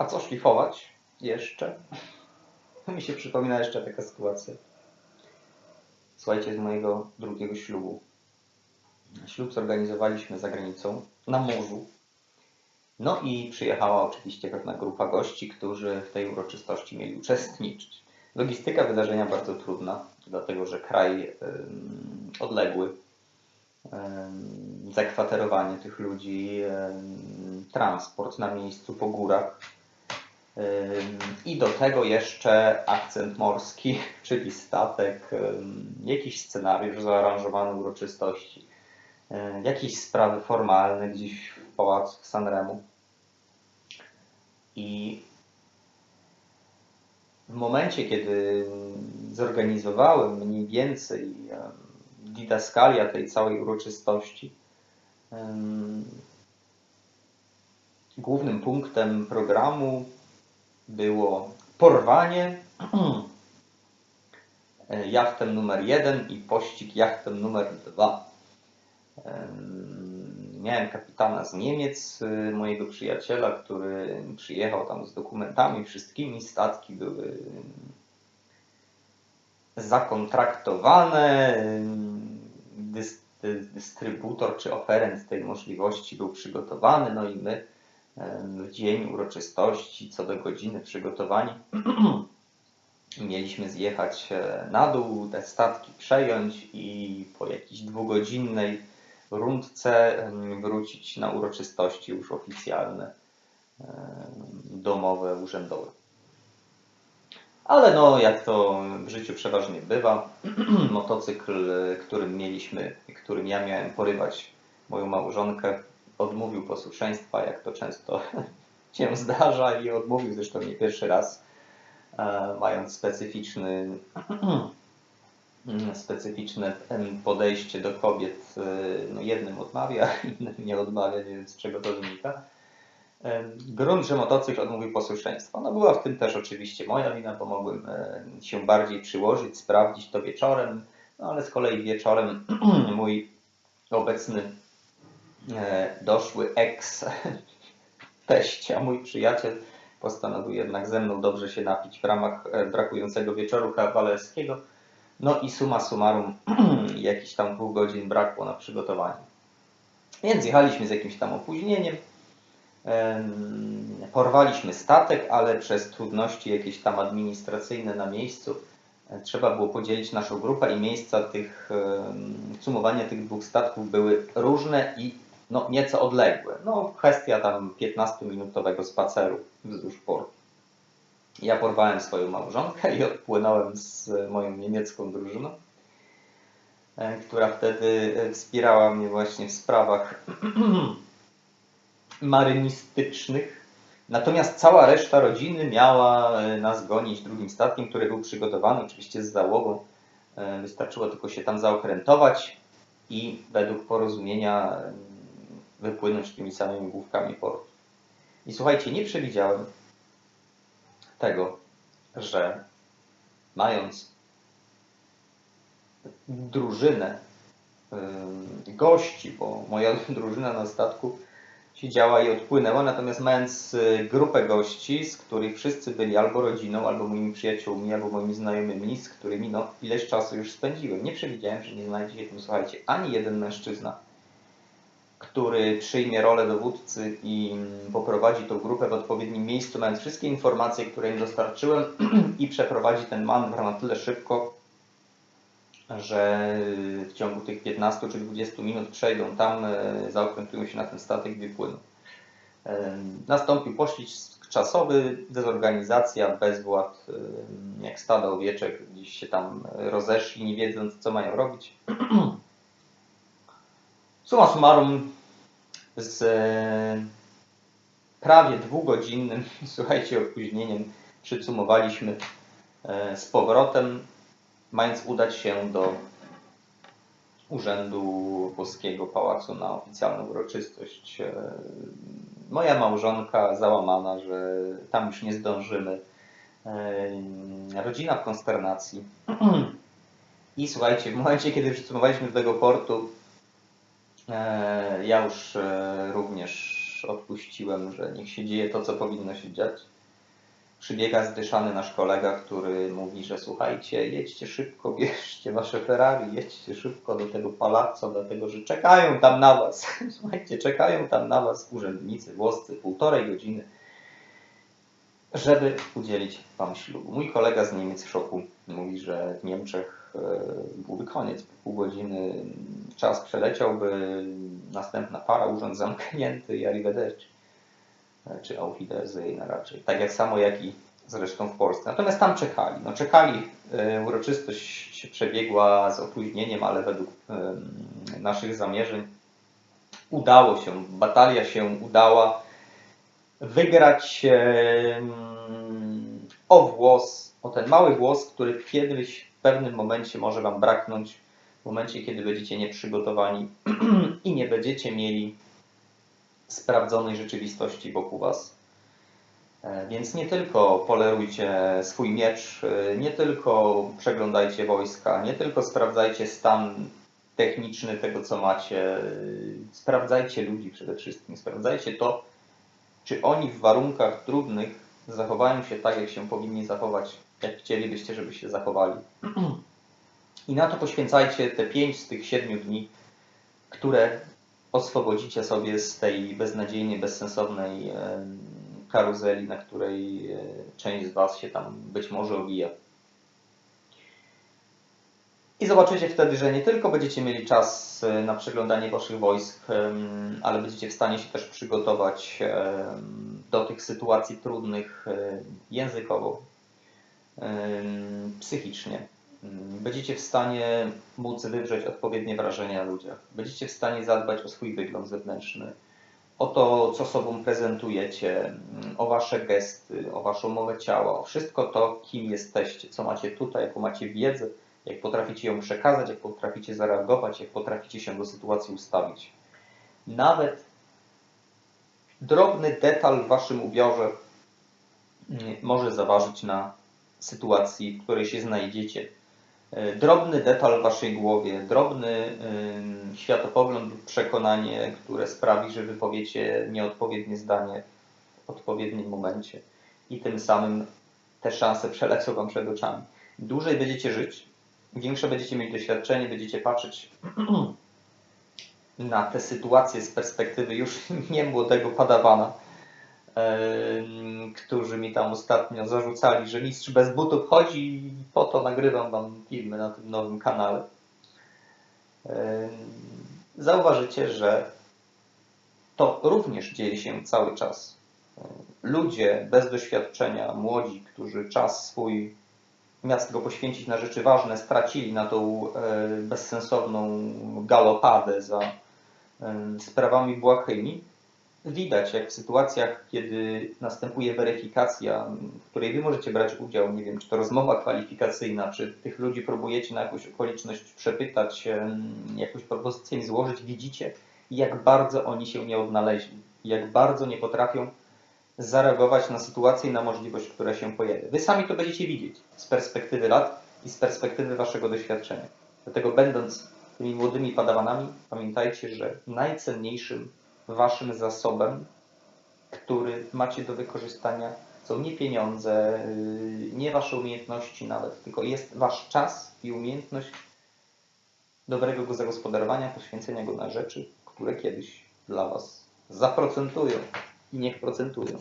A co szlifować jeszcze? Mi się przypomina jeszcze taka sytuacja. Słuchajcie, z mojego drugiego ślubu. Ślub zorganizowaliśmy za granicą, na morzu. No i przyjechała oczywiście pewna grupa gości, którzy w tej uroczystości mieli uczestniczyć. Logistyka wydarzenia bardzo trudna, dlatego że kraj ym, odległy, ym, zakwaterowanie tych ludzi, ym, transport na miejscu po górach. I do tego jeszcze akcent morski, czyli statek, jakiś scenariusz zaaranżowany uroczystości, jakieś sprawy formalne gdzieś w pałacu w Sanremu. I w momencie, kiedy zorganizowałem mniej więcej didaskalia tej całej uroczystości, głównym punktem programu było porwanie e, jachtem numer jeden i pościg jachtem numer dwa. Em, Miałem kapitana z Niemiec, y, mojego przyjaciela, który przyjechał tam z dokumentami wszystkimi. Statki były zakontraktowane. dystrybutor czy oferent tej możliwości był przygotowany. No i my w dzień uroczystości, co do godziny przygotowani, mieliśmy zjechać e, na dół, te statki przejąć i po jakiejś dwugodzinnej rundce wrócić na uroczystości już oficjalne, domowe, urzędowe. Ale no, jak to w życiu przeważnie bywa, motocykl, którym mieliśmy, którym ja miałem porywać moją małżonkę, odmówił posłuszeństwa, jak to często się zdarza i odmówił zresztą nie pierwszy raz, e, mając specyficzny specyficzne podejście do kobiet. e, No jednym odmawia, innym nie odmawia, nie wiem z czego to wynika. Em, Grunt, że motocykl odmówił posłuszeństwa. No była w tym też oczywiście moja wina, bo mogłem e, się bardziej przyłożyć, sprawdzić to wieczorem, no ale z kolei wieczorem mój obecny e, doszły ex teścia, mój przyjaciel postanowił jednak ze mną dobrze się napić w ramach e, brakującego wieczoru kawalerskiego. No i summa summarum jakichś tam dwóch godzin brakło na przygotowanie. Więc jechaliśmy z jakimś tam opóźnieniem. Em, Porwaliśmy statek, ale przez trudności jakieś tam administracyjne na miejscu e, trzeba było podzielić naszą grupę i miejsca tych em, cumowania tych dwóch statków były różne i no, nieco odległe. No, kwestia tam 15-minutowego spaceru wzdłuż portu. Ja porwałem swoją małżonkę i odpłynąłem z moją niemiecką drużyną, e, która wtedy e, wspierała mnie właśnie w sprawach marynistycznych. Natomiast cała reszta rodziny miała e, nas gonić drugim statkiem, który był przygotowany oczywiście z załogą. Wystarczyło tylko się tam zaokrętować i według porozumienia wypłynąć tymi samymi główkami portu. I słuchajcie, nie przewidziałem tego, że mając drużynę gości, bo moja drużyna na statku siedziała i odpłynęła, natomiast mając y, grupę gości, z których wszyscy byli albo rodziną, albo moimi przyjaciółmi, albo moimi znajomymi, z którymi no, ileś czasu już spędziłem. Nie przewidziałem, że nie znajdzie się tym, słuchajcie, ani jeden mężczyzna, który przyjmie rolę dowódcy i mm, poprowadzi tą grupę w odpowiednim miejscu, mając wszystkie informacje, które im dostarczyłem i przeprowadzi ten manewr na tyle szybko, że w ciągu tych 15 czy 20 minut przejdą tam, e, zaokrętują się na ten statek i wypłyną. E, Nastąpił poślizg czasowy, dezorganizacja, bezwład, e, jak stada owieczek gdzieś się tam rozeszli, nie wiedząc co mają robić. Summa summarum z e, prawie dwugodzinnym, słuchajcie, opóźnieniem przycumowaliśmy e, z powrotem, mając udać się do Urzędu Włoskiego Pałacu na oficjalną uroczystość. E, Moja małżonka załamana, że tam już nie zdążymy. Rodzina w konsternacji. I słuchajcie, w momencie, kiedy przycumowaliśmy do tego portu, Ja już e, również odpuściłem, że niech się dzieje to, co powinno się dziać. Przybiega zdyszany nasz kolega, który mówi, że słuchajcie, jedźcie szybko, bierzcie wasze Ferrari, jedźcie szybko do tego palazzo, dlatego że czekają tam na was. Słuchajcie, czekają tam na was urzędnicy włoscy półtorej godziny, żeby udzielić wam ślubu. Mój kolega z Niemiec w szoku mówi, że w Niemczech e, byłby koniec, pół godziny czas przeleciałby, następna para, urząd zamknięty i arrivederci czy Auf Wiedersehen raczej. Tak jak samo jak i zresztą w Polsce. Natomiast tam czekali. No czekali, e, uroczystość przebiegła z opóźnieniem, ale według naszych zamierzeń udało się, batalia się udała wygrać em, o włos, o ten mały włos, który kiedyś w pewnym momencie może Wam braknąć, w momencie kiedy będziecie nieprzygotowani i nie będziecie mieli sprawdzonej rzeczywistości wokół Was. E, Więc nie tylko polerujcie swój miecz, e, nie tylko przeglądajcie wojska, nie tylko sprawdzajcie stan techniczny tego, co macie, e, sprawdzajcie ludzi przede wszystkim, sprawdzajcie to, czy oni w warunkach trudnych zachowają się tak, jak się powinni zachować, jak chcielibyście, żeby się zachowali. I na to poświęcajcie te 5 z tych 7 dni, które oswobodzicie sobie z tej beznadziejnej, bezsensownej karuzeli, na której e, część z Was się tam być może obija. I zobaczycie wtedy, że nie tylko będziecie mieli czas e, na przeglądanie Waszych wojsk, ale będziecie w stanie się też przygotować do tych sytuacji trudnych e, językowo, psychicznie. Będziecie w stanie móc wywrzeć odpowiednie wrażenia o ludziach. Będziecie w stanie zadbać o swój wygląd zewnętrzny, o to, co sobą prezentujecie, o wasze gesty, o waszą mowę ciała, o wszystko to, kim jesteście, co macie tutaj, jaką macie wiedzę, jak potraficie ją przekazać, jak potraficie zareagować, jak potraficie się do sytuacji ustawić. Nawet drobny detal w waszym ubiorze mm, może zaważyć na sytuacji, w której się znajdziecie. E, Drobny detal w waszej głowie, drobny światopogląd lub przekonanie, które sprawi, że wypowiecie nieodpowiednie zdanie w odpowiednim momencie i tym samym te szanse przelecą wam przed oczami. Dłużej będziecie żyć, większe będziecie mieć doświadczenie, będziecie patrzeć na te sytuacje z perspektywy już nie młodego padawana, którzy mi tam ostatnio zarzucali, że mistrz bez butów chodzi i po to nagrywam wam filmy na tym nowym kanale. Zauważycie, że to również dzieje się cały czas. Ludzie bez doświadczenia, młodzi, którzy czas swój zamiast go poświęcić na rzeczy ważne, stracili na tą e, bezsensowną galopadę za e, sprawami błahymi. Widać, jak w sytuacjach, kiedy następuje weryfikacja, w której wy możecie brać udział, nie wiem, czy to rozmowa kwalifikacyjna, czy tych ludzi próbujecie na jakąś okoliczność przepytać, jakąś propozycję im złożyć, widzicie, jak bardzo oni się nie odnaleźli, jak bardzo nie potrafią zareagować na sytuację i na możliwość, która się pojawia. Wy sami to będziecie widzieć z perspektywy lat i z perspektywy waszego doświadczenia. Dlatego będąc tymi młodymi padawanami, pamiętajcie, że najcenniejszym waszym zasobem, który macie do wykorzystania, są nie pieniądze, yy, nie wasze umiejętności nawet, tylko jest wasz czas i umiejętność dobrego go zagospodarowania, poświęcenia go na rzeczy, które kiedyś dla was zaprocentują i niech procentują.